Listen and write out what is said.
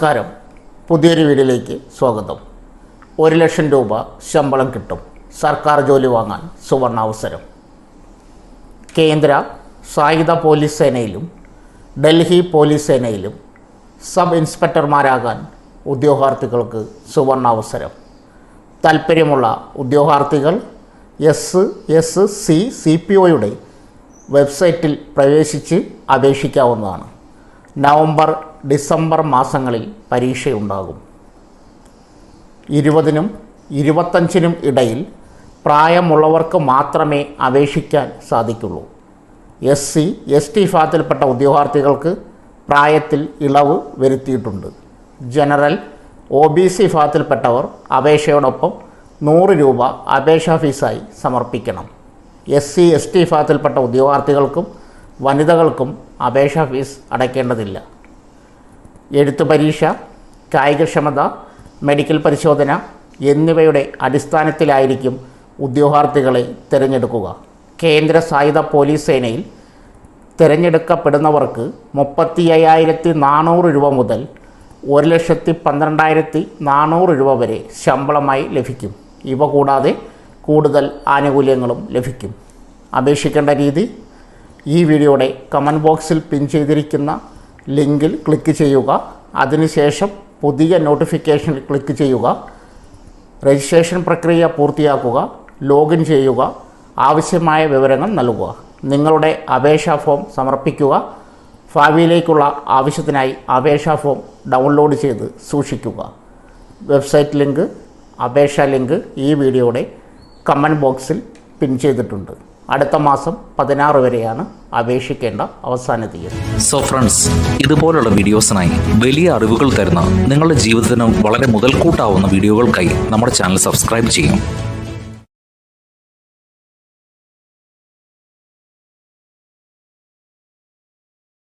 നമസ്കാരം. പുതിയൊരു വീഡിയോയിലേക്ക് സ്വാഗതം. ഒരു ലക്ഷം രൂപ ശമ്പളം കിട്ടും. സർക്കാർ ജോലി വാങ്ങാൻ സുവർണാവസരം. കേന്ദ്ര സായുധ പോലീസ് സേനയിലും ഡൽഹി പോലീസ് സേനയിലും സബ് ഇൻസ്പെക്ടർമാരാകാൻ ഉദ്യോഗാർത്ഥികൾക്ക് സുവർണാവസരം. താൽപ്പര്യമുള്ള ഉദ്യോഗാർത്ഥികൾ S S C C P ഒയുടെ വെബ്സൈറ്റിൽ പ്രവേശിച്ച് അപേക്ഷിക്കാവുന്നതാണ്. നവംബർ ഡിസംബർ മാസങ്ങളിൽ പരീക്ഷയുണ്ടാകും. ഇരുപതിനും ഇരുപത്തഞ്ചിനും ഇടയിൽ പ്രായമുള്ളവർക്ക് മാത്രമേ അപേക്ഷിക്കാൻ സാധിക്കുള്ളൂ. എസ് സി എസ് ടി വിഭാഗത്തിൽപ്പെട്ട ഉദ്യോഗാർത്ഥികൾക്ക് പ്രായത്തിൽ ഇളവ് വരുത്തിയിട്ടുണ്ട്. ജനറൽ ഒ ബി സി വിഭാഗത്തിൽപ്പെട്ടവർ അപേക്ഷയോടൊപ്പം നൂറ് രൂപ അപേക്ഷാ ഫീസായി സമർപ്പിക്കണം. എസ് സി എസ് ടി വിഭാഗത്തിൽപ്പെട്ട ഉദ്യോഗാർത്ഥികൾക്കും വനിതകൾക്കും അപേക്ഷാ ഫീസ് അടയ്ക്കേണ്ടതില്ല. എഴുത്തു പരീക്ഷ കായികക്ഷമത മെഡിക്കൽ പരിശോധന എന്നിവയുടെ അടിസ്ഥാനത്തിലായിരിക്കും ഉദ്യോഗാർത്ഥികളെ തിരഞ്ഞെടുക്കുക. കേന്ദ്ര സായുധ പോലീസ് സേനയിൽ തിരഞ്ഞെടുക്കപ്പെടുന്നവർക്ക് മുപ്പത്തി അയ്യായിരത്തി നാനൂറ് രൂപ മുതൽ ഒരു ലക്ഷത്തി പന്ത്രണ്ടായിരത്തി നാനൂറ് രൂപ വരെ ശമ്പളമായി ലഭിക്കും. ഇവ കൂടാതെ കൂടുതൽ ആനുകൂല്യങ്ങളും ലഭിക്കും. അപേക്ഷിക്കേണ്ട രീതി ഈ വീഡിയോയുടെ കമന്റ് ബോക്സിൽ പിൻ ചെയ്തിരിക്കുന്ന ലിങ്കിൽ ക്ലിക്ക് ചെയ്യുക. അതിനുശേഷം പുതിയ നോട്ടിഫിക്കേഷനിൽ ക്ലിക്ക് ചെയ്യുക. രജിസ്ട്രേഷൻ പ്രക്രിയ പൂർത്തിയാക്കുക. ലോഗിൻ ചെയ്യുക. ആവശ്യമായ വിവരങ്ങൾ നൽകുക. നിങ്ങളുടെ അപേക്ഷാ ഫോം സമർപ്പിക്കുക. ഭാവിയിലേക്കുള്ള ആവശ്യത്തിനായി അപേക്ഷാ ഫോം ഡൗൺലോഡ് ചെയ്ത് സൂക്ഷിക്കുക. വെബ്സൈറ്റ് ലിങ്ക് അപേക്ഷാ ലിങ്ക് ഈ വീഡിയോയുടെ കമന്റ് ബോക്സിൽ പിൻ ചെയ്തിട്ടുണ്ട്. അടുത്ത മാസം പതിനാറ് വരെയാണ് അപേക്ഷിക്കേണ്ട അവസാന തീയതി. സോ ഫ്രണ്ട്സ് ഇതുപോലുള്ള വീഡിയോസിനായി വലിയ അറിവുകൾ തരുന്ന നിങ്ങളുടെ ജീവിതത്തിന് വളരെ മുതൽക്കൂട്ടാവുന്ന വീഡിയോകൾക്കായി നമ്മുടെ ചാനൽ സബ്സ്ക്രൈബ് ചെയ്യും.